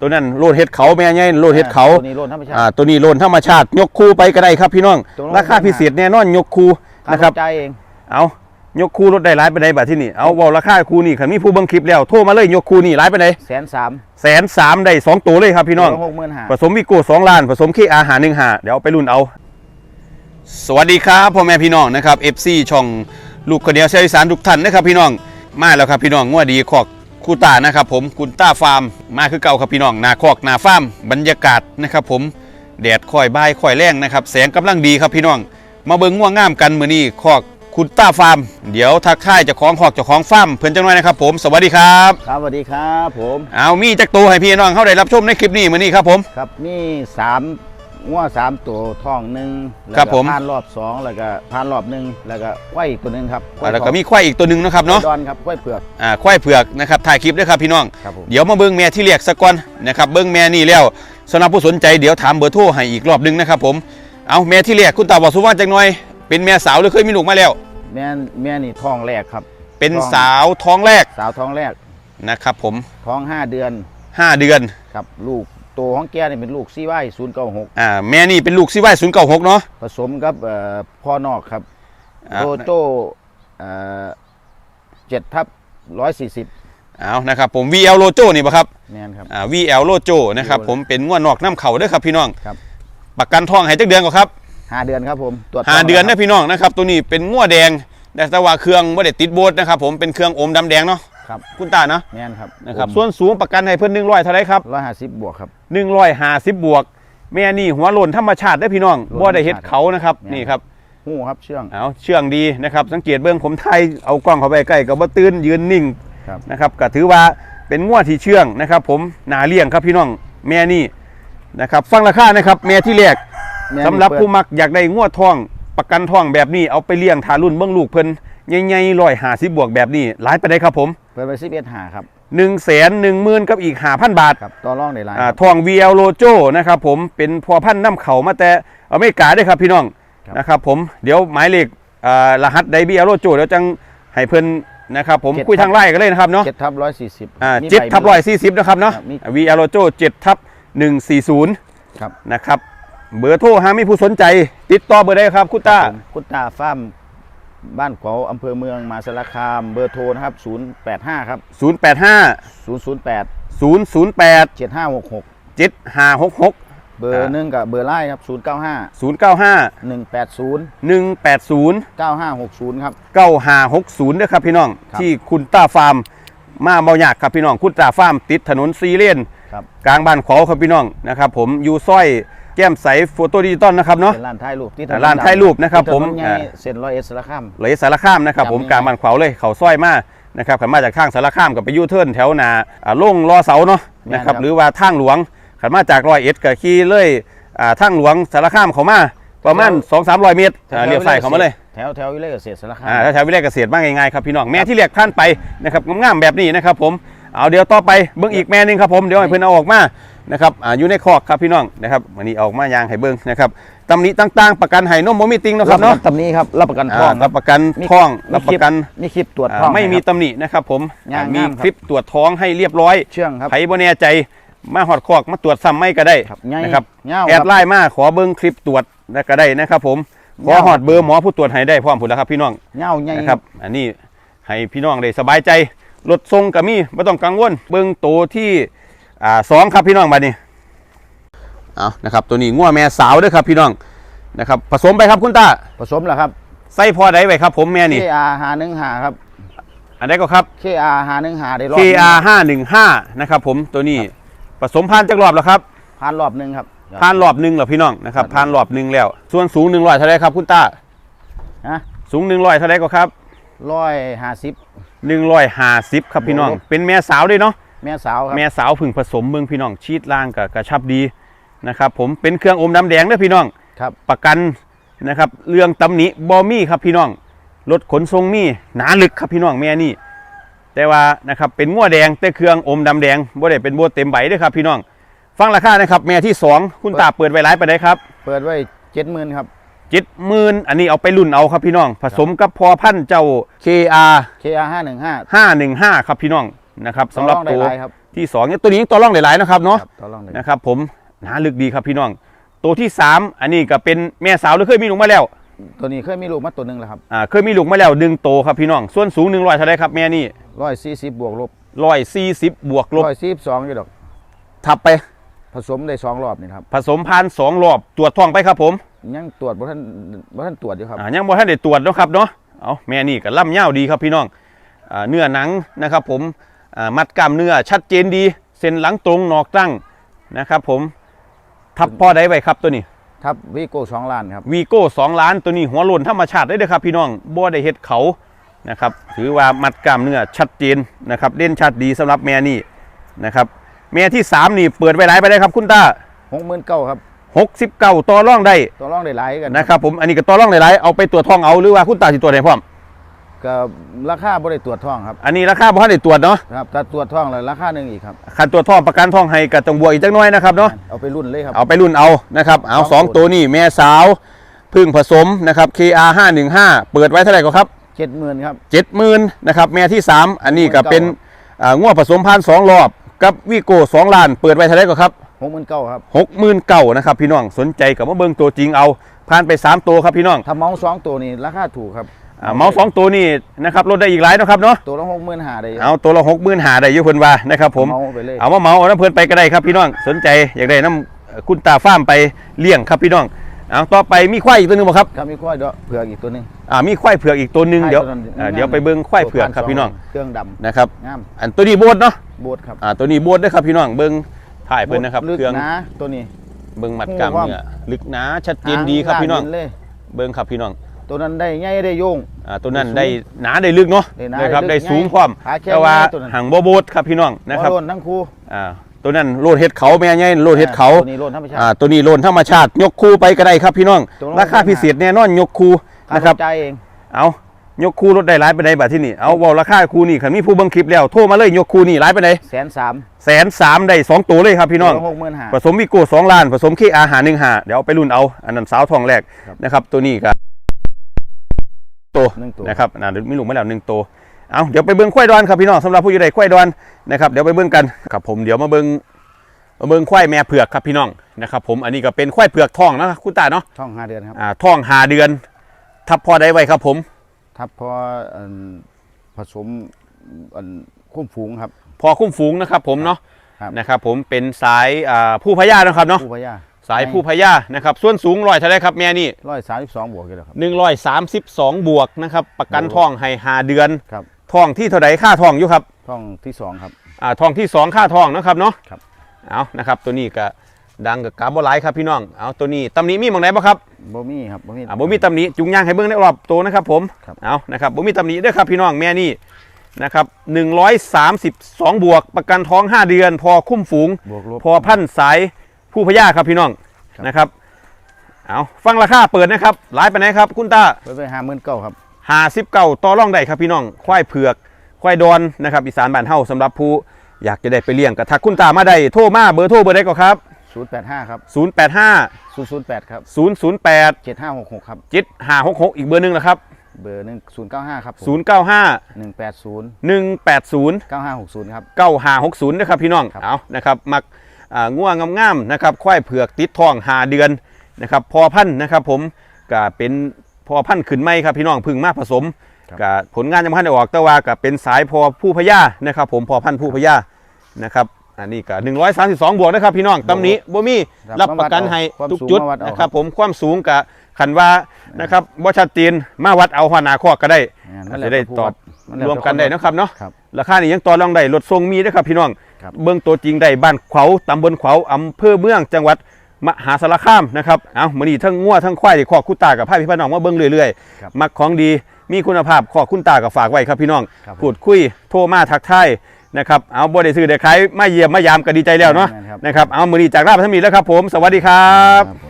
ตัวนั้นโลดเห็ดเขาแม่ใหญ่โลดเห็ดเขาตัวนี้โลนธรรมชาติ อ่าตัวนี้โลนธรรมชาติ ยกคูไปก็ได้ครับพี่น้อง ตัวละราคาพิเศษแน่นอนยกคูค่านะครับใช้จ่ายเอง เอายกคูลดได้หลายไปไหนบัดที่นี่เอาเว่าราคาคูนี่ขันมีผู้เบิ่งคลิปแล้วโทรมาเลยยกคูนี่หลายไปไหนแสนสามแสนสามได้สองตัวเลยครับพี่น้อง หกหมื่นห้า ผสมวิโก้สองล้าน ผสมเคอาหารหนึ่งหาเดี๋ยวเอาไปรุ่นเอา สวัสดีครับพ่อแม่พี่น้องนะครับ FC ช่องลูกคนเดียวเชยสารทุกท่านนะครับพี่น้องมาแล้วครับพี่น้องงวดดีขอก คูตานะครับผมคุณต้าฟาร์มมาคือเก่าครับพี่น้องนาคอกนาฟาร์มบรรยากาศนะครับผมแดดค่อยบ่ายค่อยแรงนะครับแสงกำลังดีครับพี่น้อง มาเบิ่งง่วงงามกันมื้อนี้คอกคุณต้าฟาร์ม เดี๋ยวทักทายเจ้าของคอกเจ้าของฟาร์มเพิ่นจังหน่อยนะครับผมสวัสดีครับครับสวัสดีครับผมเอามีจักตัวให้พี่น้องเขาได้รับชมในคลิปนี้มื้อนี้ครับผมครับนี่สาม ง้วสามตัวท้องหนึ่งแล้วครับก็ผมผ่านรอบสองแล้วก็ผ่านรอบหนึ่งแล้วก็ไว้อีกตัวหนึ่งครับอ่าแล้วก็มีควายอีกตัวหนึ่งนะครับเนาะดอนครับไว้เผือกอ่าควายเผือกนะครับถ่ายคลิปด้วยครับพี่น้อง ครับผมเดี๋ยวมาเบิ้งแม่ที่เรียกสักก่อนนะครับเบิ้งแม่นี่แล้วสำหรับผู้สนใจเดี๋ยวถามเบอร์โทรให้อีกรอบหนึงนะครับผมเอาแม่ที่เรียกคุณตาบอกสุวรรณจังหน่อย เป็นแม่สาวหรือเคยมีลูกมาแล้ว แม่แม่นี่ท้องแรกครับ เป็นท้อง สาวท้องแรกสาวท้องแรกนะครับผมท้องห้าเดือน5เดือน ครับ ลูก ตัวของแกนี่เป็นลูกซีไว้ศูนย์เก้าหกอ่าแม่นี่เป็นลูกซิไว้ศูนย์เก้าหกเนาะผสมกับเอ่อพ่อนอกครับอ่าโตโต้เจ็ดทับร้อยสี่สิบเอานะครับผม VL Lojo นี่ปะครับแม่นครับอ่า VL Lojo นะครับ VL ผมเป็นงวดนอกน้ำเข่าเด้วยครับพี่น้องครับประกันทองให้จักเดือนก่อนครับห้าเดือนครับผมตรวจหาเดือนท้นะงพี่น้องนะครับ ตัวนี้เป็นงวดแดงแต่ว่าเครื่องไม่ได้ติดโบสนะครับผมเป็นเครื่องอมดำแดงเนาะ ครับ คุณตาเนาะแม่นครับนะครับส่วนสูงประกันให้เพิ่น100เท่าไรครับร้อยห้าสิบบวกครับ150บวก แม่นี่หัวโลนธรรมชาติได้อพี่น้องโลนบ่ได้เฮ็ดเขานะครับแม่นนี่ครับหูครับเชื่องเอาเชื่องดีนะครับ สังเกตเบื้องผมไทยเอากล้องเข้าไปใกล้ก็บ่ตื่นยืนนิ่งครับนะครับก็ถือว่าเป็นงวดที่เชื่องนะครับ ผมหนาเลี้ยงครับพี่น้องแม่นี่นะครับฟังราคานะครับแม่ที่แรกแม่นี่สำหรับเปิดผู้มักอยากได้งวดทองประกันทองแบบนี้เอาไปเลี้ยงทารุ่นเบื้องลูกเพิ่น ใหญ่ๆร้อยหาสิบบวกแบบนี้หลายไปได้ครับผมเปิดไปสิบเอ็ดหาครับ1นึ่งแสนหนึ่งหมื่นกับอีกหาพันบาทครับต่อรองได้หลายอ่าครับทอง VL Lojo นะครับผมเป็นพอพันธุ์น้ำเขามาแต่อเมริกาด้วยครับพี่น้องครับนะครับผมเดี๋ยวหมายเลขอ่ารหัสได VL Lojo เดี๋ยวจังให้เพิ่นนะครับผมคุยทางไลน์กันเลยนะครับเนาะเจ็ดทับร้อยสี่สิบอ่าเจ็ดทับร้อยสี่สิบนะครับเนาะครับมี VL Lojo เจ็ดทับหนึ่งสี่ศูนย์ครับนะครับเบอร์โทรหามีผู้สนใจ ติดต่อเบอร์ได้ครับคุณตาผมคุณตาฟาร์ม บ้านขวาอำเภอเมืองมหาสารคามเบอร์โทรนะครับ 085 ครับ 0 8 5 008 0 0 8 7566 7 5 6 6 เบอร์หนึ่งกับเบอร์ไล่ครับ 095 0 9 5 180 1 8 0 9560 ครับ 9560ด้วยครับพี่น้อง ครับที่คุณต้าฟาร์มมาเบาหยากครับพี่น้อง คุณต้าฟาร์มติดถนนซีเลนครับ กลางบ้านขวาวครับพี่น้องนะครับผมอยู่ซอยแก้มใสโฟโต้ดิจิตอลนะครับเนาะเป็นร้านถ่ายรูปที่อ่าร้านถ่ายรูปนะครับผมที่ถนนใหญ่อ่าเซ็นร้อยเอสสารคามเลยสารคามนะครับผมจำง่ายๆกลางบ้านขวาวเลยเขาซอยมานะครับขันมาจากทางสารคามกับไปยูเทิร์นแถวหนาอ่าลงรอเสาเนาะนะครับหรือว่าทางหลวงขันมาจากรอยเอ็ดกับขี่เลยอ่าทางหลวงสารคามเขามาประมาณ2 3 0 0 เมตรอ่าเลี้ยวซ้ายเขามาเลยแถวแถววิเลยเกษตรสารคามอ่าถ้าใช้วิเลศเกษตรบ้างง่ายๆครับพี่น้องแม่ที่เรียกท่านไปนะครับงามๆแบบนี้นะครับผมเอาเดี๋ยวต่อไปเบิ้งอีกแม่หนึงครับผมเดี๋ยวให้เพื่อนเอาออกมา นะครับอ่าอยู่ในคอกครับพี่น้องนะครับวันนี้เอาออกมายางให้เบิ้งนะครับตำหนิต่างๆ ประกันให้นมโมมีติงเนาะครับเนาะตำนี้ครับรับประกันทอ่าองรับประกันท้องรับประกันมีคลิปตรวจอ่าท้องไม่มีให้ครับตำหนินะครับผมงามมีงามครับคลิปตรวจท้องให้เรียบร้อยเชื่องครับ ไผบ่แน่ใจมาหอดคอกมาตรวจซ้ำไม่ก็ได้ครับใหญ่นะครับยาวแอดครับไลน์มาขอเบิ้งคลิปตรวจแล้วก็ได้นะครับผมขอหอดเบอร์หมอผู้ตรวจให้ได้พร้อมผุดแล้วครับพี่น้อง เงาใหญ่นะครับอันนี้ให้พี่น้องได้สบายใจรถทรงกับมีไม่ต้องกังวล เบิ้งตัวที่ อ่าสองครับพี่น้องบัดนี้เอานะครับตัวนี้งัวแม่สาวเด้วยครับพี่น้องนะครับผสมไปครับคุณตาผสมแล้วครับใส่พอได้ไว้ครับ ผมแม่นี่ KR หาหนึ่งหาครับ อันนี้ก็ครับ KR หาหนึ่งหาได้รอบ KR 5 1 5นะครับผมตัวนี้ผสมพันธุ์จักรอบแล้วครับผ่านรอบหนึ่งครับผ่านรอบหนึ่งแล้วพี่น้องนะครับครับผ่านรอบหนึ่งแล้ว ส่วนสูง100เท่าไรครับคุณตาฮะสูง100เท่าไรก็ครับร้อยห้าสิบ150ครับพี่น้องโอ้โหเป็นแม่สาวด้วยเนาะ แม่สาวครับแม่สาวผึ่งผสมเมืองพี่น้องชีดล่างกับกระชับดีนะครับผมเป็นเครื่องอมน้ำแดงเด้อพี่น้องครับประกันนะครับเรื่องตำหนิบอมี่ครับพี่น้องรถขนทรงมีหนาลึกครับพี่น้องแม่นี่แต่ว่านะครับเป็นงัวแดงแต่เครื่องอมดำแดงบ่ได้เป็นบัวเต็มใบเด้อครับพี่น้อง ฟังราคานะครับแม่ที่สองคุณตาเปิดไว้หลายไปได้ครับ เปิดไว้เจ็ดหมื่นครับเจ็ดหมื่นอันนี้เอาไปรุ่นเอาครับพี่น้อง ผสมกับพอพันธุ์เจ้า KR KR ห้าหนึ่งห้า515 ครับพี่น้อง นะครับสำหรับได้ตัวหลายครับที่สองเนี่ยตัวนี้ยังตัวร่องหลายๆนะครับเนาะครับต่อรองเลยนะครับ ผมหนาลึกดีครับพี่น้อง ตัวที่สามอันนี้ก็เป็นแม่สาวหรือเคยมีลูกมาแล้ว ตัวนี้เคยมีลูกมาตัวหนึ่งแล้วครับอ่าเคยมีลูกมาแล้วดึงโตครับพี่น้องส่วนสูงหนึ่งร้อยเท่าไรครับแม่นี่ร้อยสี่สิบบวกลบร้อยสี่สิบบวกลบร้อยสี่สองอยู่ดอกทับไป ผสมได้สองรอบนี่ครับผสมพันธุ์สองรอบตรวจท้องไปครับผมยังตรวจบ่ท่านบ่ท่านตรวจอยู่ครับอ่ายังบ่ทันได้ตรวจเนาะครับเนาะเอาแม่นี่ก็ล่ำเง่าวดีครับพี่น้องอ่าเนื้อหนังนะครับผมอ่า มัดกล้ามเนื้อชัดเจนดี เส้นหลังตรงหนอกตั้งนะครับผมทับพ่อได้ไว้ครับตัวนี้ทับวีโก้สองล้านครับวีโก้สองล้านตัวนี้หัวโลนธรรมชาติได้เลยครับ พี่น้องบ่ได้เฮ็ดเขานะครับถือว่ามัดกล้ามเนื้อชัดเจนนะครับเด่นชัดดีสำหรับแม่นี่นะครับแม่ที่สามนี่เปิดไว้หลายไปได้ครับคุณตาหกหมื่นเก้าครับหกสิบเก้าต่อร่องได้ตัวรองได้หลายกันนะครับผมอันนี้ก็ต่อร่องหลายๆเอาไปตรวจท้องเอาหรือว่าคุณตาสิตรวจให้พร้อม ก็ราคาบ่ได้ตรวจท้องครับ อันนี้ราคาบ่ทันได้ตรวจเนาะครับถ้าตรวจท้องแล้วราคาหนึ่งอีกครับคันตรวจท้องประกันท้องให้ก็ต้องบวกอีกจักหน้อยนะครับเนาะเอาไปรุ่นเลยครับเอาไปรุ่นเอานะครับเอาสสอองงตัวตัวนี่แม่สาวพึ่งผสมนะครับ KR 515เปิดไว้เท่าไหร่ก็ครับเจ็ดหมื่นครับเจ็ดหมื่นนะครับแม่ที่3อันนี้ก็เป็นอ่างวผสมพันธุ์สองรอบกับวีโก้สองล้าน เปิดไว้เท่าไหรก็ครับหกหมื่นเก้าครับหกหมื่นเก่านะครับพี่น้องสนใจกับมาเบิ่งตัวจริงเอาผ่านไป3ตัวครับพี่น้องถ้าเมาส์สองตัวนี่ราคาถูกครับ อ่าเมาส์สองตัวนี่นะครับลดได้อีกหลายนะครับเนาะตัวละหกหมื่นห้าได้เอาตัวละหกหมื่นหาได้อยุคนว่านะครับผมเมาส์ไปเลยเอามาเมาเอาน้ำเพลินไปก็ได้ครับพี่น้องสนใจอยากได้น้ำเอ่อคุณตาฟ้าร์มไปเลี้ยงครับพี่น้องเอาต่อไปมีควายอีกตัวหนึงบ่ครับครับมีควายด้วยเผือกอีกตัวหนึงอ่ามีควายเผือกอีกตัวหนึงเดี๋ยวควาตัอ่าเดี๋ยวไปเบิ่งควายเผือกครับพี่น้องเครื่องดนะครับำงามอันตัวนี้โบดเนาะโบดครับอ่าตัวนี้โบดเด้อครับพี่น้องเบิ่งถ่ายเพิ่นนะครับลึกเครื่องนะตัวนี้เบิ่งมัดกล้ามโอ้ว่าเนี่ยลึกหนาชัดเจนดีครับพี่น้องหางลากดิเลยเบิ่งครับพี่น้อง ตัวนั้นได้ใหญ่ได้โยง อ่าตัวนั้นสูงได้หนาได้ลึกเนาะได้หนานะครับได้ได้ลึกสูงใหญ่พร้อมขาแข็งแต่ว่าใหญ่ตัวนั้น หางบ่โบดครับพี่น้องนะครับหัวโลนทั้งคู่อ่าตัวนั้นโลดเฮ็ดเขาแม่ใหญ่โลดเฮ็ดเขา ตัวนี้โลนธรรมชาอ่าติ ตัวนี้โลนธรรมชาติยกคู่ไปก็ได้ครับพี่น้อง ตัวละราคาพิเศษแน่นอนยกคู่ค่านะครับ ใจายเอง เอายกคู่ลดได้หลายไปไหนบัดที่นี่เอาเว่าราคาคู่นี่คันมีผู้เบังคลิปแล้วโทรมาเลยยกคู่นี่หลายไปไหนแสนสามแสนสามได้สองตัวเลยครับพี่น้อง หกหมื่นห้า ผสมวิโก้สองล้าน ผสมขี้อาหารหนึ่งหาเดี๋ยวเอาไปรุ่นเอา อันนั้นสาวทองแรกครับนะครับ ตัวนี้ก็ตัวหนึ่ง ตัวนะครับน่ามีลูกมาแล้วหนึ่งตัวเอาเดี๋ยวไปเบิ้งควายดอนครับพี่น้องสำหรับผู้อยู่ใดควายดอนนะครับเดี๋ยวไปเบิ้งกันครับผมเดี๋ยวมาเบิ้งมาเบิ้งควายแม่เผือกครับพี่น้องนะครับผมอันนี้ก็เป็นควายเผือกทองนะครับคุณตาเนาะช่องห้าเดือนครับอ่าทองหาเดือน ทับพอได้ไว้ครับผม ทับพออันผสมอันคุ้มฝูงครับ พอคุ้มฝูงนะครับผมเนาะครับนะครับผมเป็นสายอ่าผู้พญานะครับเนาะผู้พญา สายผู้พญานะครับ ส่วนสูงร้อยเท่าไรครับแม่นี่ร้อยสามสิบสองบวกอยู่แล้วครับหนึ่งร้อยสามสิบสองบวกนะครับ ประกันโอ้ทองให้หาเดือนครับทองที่เท่าไรค่าทองอยู่ครับช่องที่สองครับอ่าทองที่สองค่าทองนะครับเนาะครับเอานะครับ ตัวนี้ก็ดังกับกาบอไลครับพี่น้องเอาตัวนี้ตำหนี้มีหมองไหนบ้างครับบ่มีครับบ่มีอ่าบ่มีตำหนี้จุงย่างให้เบิ่งได้รอบตัวนะครับผมครับเอานะครับบ่มีตำหนี้เด้อครับพี่น้องแม่นี่นะครับ132 บวกประกันท้อง 5 เดือน พอคุ้มฝูงบวกลบพอพันสาย ผู้พญาครับพี่น้องครับ นะครับ เอาฟังราคาเปิดนะครับหลายไปไหนครับ คุณตาไปไปห้าหมื่นเก้าครับ หาสิบเก้าต่อร่องได้ครับพี่น้องควายเผือกควายดอนนะครับอีสานบ้านเฮาสำหรับผู้อยากจะได้ไปเลี้ยงกระทักคุณตามาได้โทรมาเบอร์โทรเบอร์ใดก็ครับศูนย์แปดห้าครับ 085ศูนย์ศูนย์แปดครับ 008เจ็ดห้าหกหกครับ 7566 อีกเบอร์หนึงนะครับ เบอร์หนึ่งศูนย์เก้าห้าครับ095หนึ่งแปดศูนย์180เก้าห้าหกศูนย์ครับ 9560 นะครับพี่น้อง ครับ เอานะครับ มักอ่า ง่วงงามๆนะครับควายเผือกติดทองหาเดือนนะครับพอพันธุ์นะครับผมก็เป็นพอพันธุ์ขึ้นไม่ครับพี่น้องพึ่งมาผสมครับก็ผลงานยังไม่ทันได้ออกแต่ว่าก็เป็นสายพอผู้พญานะครับ ผมพอพันธุ์ผู้พญานะครับอันนี้ก็132 บวกนะครับพี่น้องตำหนี้บ่มีครับรับประกันให้ความทุกสูงจุดมาวัดเอานะครับผมความสูงกับขันว่านะครับบ่ชัดเจนมาวัดเอาหัวหน้าคอกก็ได้นั่นแหจะละได้ผู้ตอบมันแล้วรวมกันได้แต่คนะครับเนาะค รับราคานี่ยังต่อรองได้รถทรงมีนะครับพี่น้องครับเบื้องตัวจริงได้บ้านขวาวตำบลขวาวอำเภอเมืองจังหวัดมหาสารคามนะครับเอามื้อนี้ทั้งงัวทั้งควายที่ขอคุตากับพาพี่พี่น้องมาเบิ่งเรื่อยครับๆมักของดีมีคุณภาพขอคุณตากับฝากไว้ครับพี่น้องครับผมพูดคุยโทรมาทักทายนะครับเอาบ่ได้ซื้อได้ขายมาเยี่ยมมายามก็ดีใจแล้วเนาะแม่นครับนะครับเอามื้อนี้จากลาไปทั้งนี้แล้วครับผม สวัสดีครับครับผม